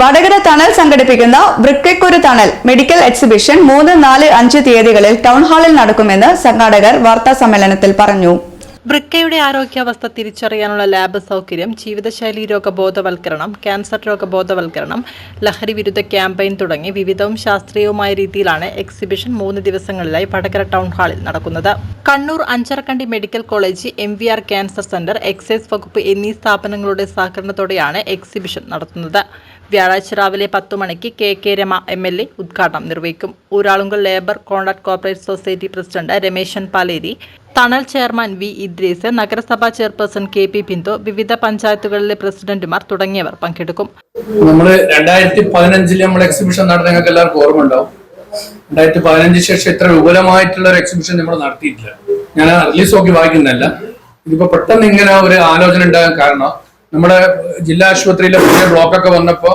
വടകര തണൽ സംഘടിപ്പിക്കുന്ന വൃക്കയ്ക്കൊരു തണൽ മെഡിക്കൽ എക്സിബിഷൻ മൂന്ന് നാല് അഞ്ച് തീയതികളിൽ ടൗൺ ഹാളിൽ നടക്കുമെന്ന് സംഘാടകർ വാർത്താ സമ്മേളനത്തിൽ പറഞ്ഞു. വൃക്കയുടെ ആരോഗ്യാവസ്ഥ തിരിച്ചറിയാനുള്ള ലാബ് സൗകര്യം ജീവിതശൈലി രോഗബോധവൽക്കരണം ക്യാൻസർ രോഗബോധവൽക്കരണം ലഹരി വിരുദ്ധ ക്യാമ്പയിൻ തുടങ്ങി വിവിധവും ശാസ്ത്രീയവുമായ രീതിയിലാണ് എക്സിബിഷൻ മൂന്ന് ദിവസങ്ങളിലായി വടകര ടൗൺ ഹാളിൽ നടക്കുന്നത്. Kannur Anjarakandy medical college M V R cancer centre excise വകുപ്പ് എന്നീ സ്ഥാപനങ്ങളുടെ സഹകരണത്തോടെയാണ് എക്സിബിഷൻ നടത്തുന്നത്. വ്യാഴാഴ്ച രാവിലെ പത്തു മണിക്ക് K K Rema M L A ഉദ്ഘാടനം നിർവഹിക്കും. Uralungal labour contract corporate society president Rameshan Paleri Thanal chairman V Idris നഗരസഭാ ചെയർപേഴ്സൺ കെ പി ബിന്ദു വിവിധ പഞ്ചായത്തുകളിലെ പ്രസിഡന്റുമാർ തുടങ്ങിയവർ പങ്കെടുക്കും. നമ്മൾ രണ്ടായിരത്തി പതിനഞ്ചിൽ നമ്മൾ എക്സിബിഷൻ നടന്ന എല്ലാവർക്കും ഓർമ്മ ഉണ്ടാവും രണ്ടായിരത്തി പതിനഞ്ച് ശേഷം ഇത്ര വിപുലമായിട്ടുള്ള ഒരു എക്സിബിഷൻ നമ്മൾ നടത്തിയിട്ടില്ല. ഞാൻ റിലീസ് നോക്കി വായിക്കുന്നതല്ല. ഇതിപ്പോ പെട്ടെന്ന് ഇങ്ങനെ ഒരു ആലോചന ഉണ്ടാകാൻ കാരണം നമ്മുടെ ജില്ലാ ആശുപത്രിയിലെ പുതിയ ബ്ലോക്കൊക്കെ വന്നപ്പോ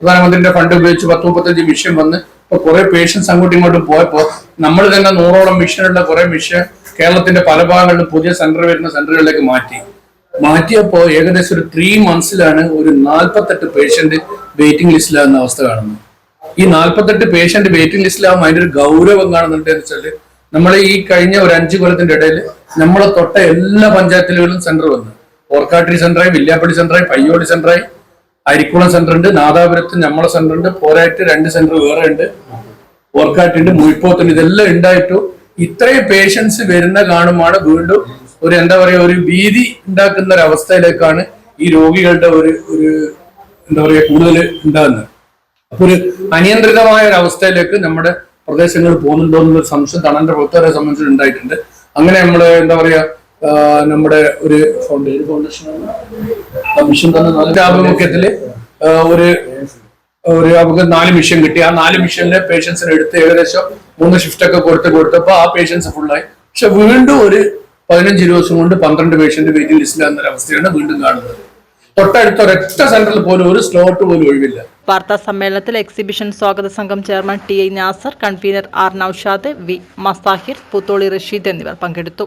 പ്രധാനമന്ത്രിയുടെ ഫണ്ട് ഉപയോഗിച്ച് പത്ത് മുപ്പത്തഞ്ച് മിഷൻ വന്ന് ഇപ്പൊ കുറെ പേഷ്യൻസ് അങ്ങോട്ടും ഇങ്ങോട്ടും പോയപ്പോ നമ്മൾ തന്നെ നൂറോളം മിഷനുള്ള കുറെ മിഷൻ കേരളത്തിന്റെ പല ഭാഗങ്ങളിലും പുതിയ സെന്റർ വരുന്ന സെന്ററുകളിലേക്ക് മാറ്റി. മാറ്റിയപ്പോ ഏകദേശം ഒരു ത്രീ മന്ത്സിലാണ് ഒരു നാൽപ്പത്തെട്ട് പേഷ്യന്റ് വെയിറ്റിംഗ് ലിസ്റ്റിലാകുന്ന അവസ്ഥ കാണുന്നത്. ഈ നാൽപ്പത്തെട്ട് പേഷ്യന്റ് വെയിറ്റിംഗ് ലിസ്റ്റിലാകുമ്പോൾ അതിന്റെ ഒരു ഗൗരവം കാണുന്നുണ്ട് എന്ന് വെച്ചാൽ നമ്മൾ ഈ കഴിഞ്ഞ ഒരു അഞ്ച് കൊല്ലത്തിന്റെ ഇടയിൽ നമ്മളെ തൊട്ട എല്ലാ പഞ്ചായത്തുകളിലും സെന്റർ വന്നു. ഓർക്കാട്ടിരി സെന്ററായി വില്യാപ്പള്ളി സെന്ററായി പയ്യോളി സെന്ററായി അരിക്കുളം സെന്റർ ഉണ്ട് നാദാപുരത്ത് നമ്മളെ സെന്റർ ഉണ്ട് പോരായിട്ട് രണ്ട് സെന്റർ വേറെ ഉണ്ട്. ഓർക്കാട്ടുണ്ട് മുയിപ്പോത്തുണ്ട് ഇതെല്ലാം ഉണ്ടായിട്ടും ഇത്രയും പേഷ്യൻസ് വരുന്ന കാണുമാണ് വീണ്ടും ഒരു എന്താ പറയാ ഒരു ഭീതി ഉണ്ടാക്കുന്ന ഒരു അവസ്ഥയിലേക്കാണ് ഈ രോഗികളുടെ ഒരു ഒരു എന്താ പറയാ കൂടുതൽ ഉണ്ടാകുന്നത് അപ്പൊ ഒരു അനിയന്ത്രിതമായ ഒരു അവസ്ഥയിലേക്ക് നമ്മുടെ പ്രദേശങ്ങൾ പോകുന്നുണ്ടോ എന്നൊരു സംശയം തണന്റെ പ്രവർത്തകരെ സംബന്ധിച്ച് ഉണ്ടായിട്ടുണ്ട്. അങ്ങനെ നമ്മൾ എന്താ പറയാ നമ്മുടെ ഒരു ഫൗണ്ടേഷൻ ഫൗണ്ടേഷൻ മിഷൻ തന്നെ ഒരു ഒരു നമുക്ക് നാല് മിഷൻ കിട്ടി. ആ നാല് മിഷനിലെ പേഷ്യൻസിനെ എടുത്ത് ഏകദേശം മൂന്ന് ഷിഫ്റ്റ് ഒക്കെ കൊടുത്ത് കൊടുത്തപ്പോ ആ പേഷ്യൻസ് ഫുള്ളായി പക്ഷെ വീണ്ടും ഒരു പതിനഞ്ച് ദിവസം കൊണ്ട് പന്ത്രണ്ട് പേഷ്യന്റ് വെയിറ്റിംഗ് ലിസ്റ്റിലാകുന്ന അവസ്ഥയാണ് വീണ്ടും കാണുന്നത്. തൊട്ടടുത്ത ഒരൊറ്റ സെന്ററിൽ പോലും ഒരു സ്ലോട്ട് പോലും ഒഴിവില്ല. വാർത്താ സമ്മേളനത്തിൽ എക്സിബിഷൻ സ്വാഗത സംഘം chairman T I Nasar convener R Noushad V Masahir Putholi Rasheed എന്നിവർ പങ്കെടുത്തു.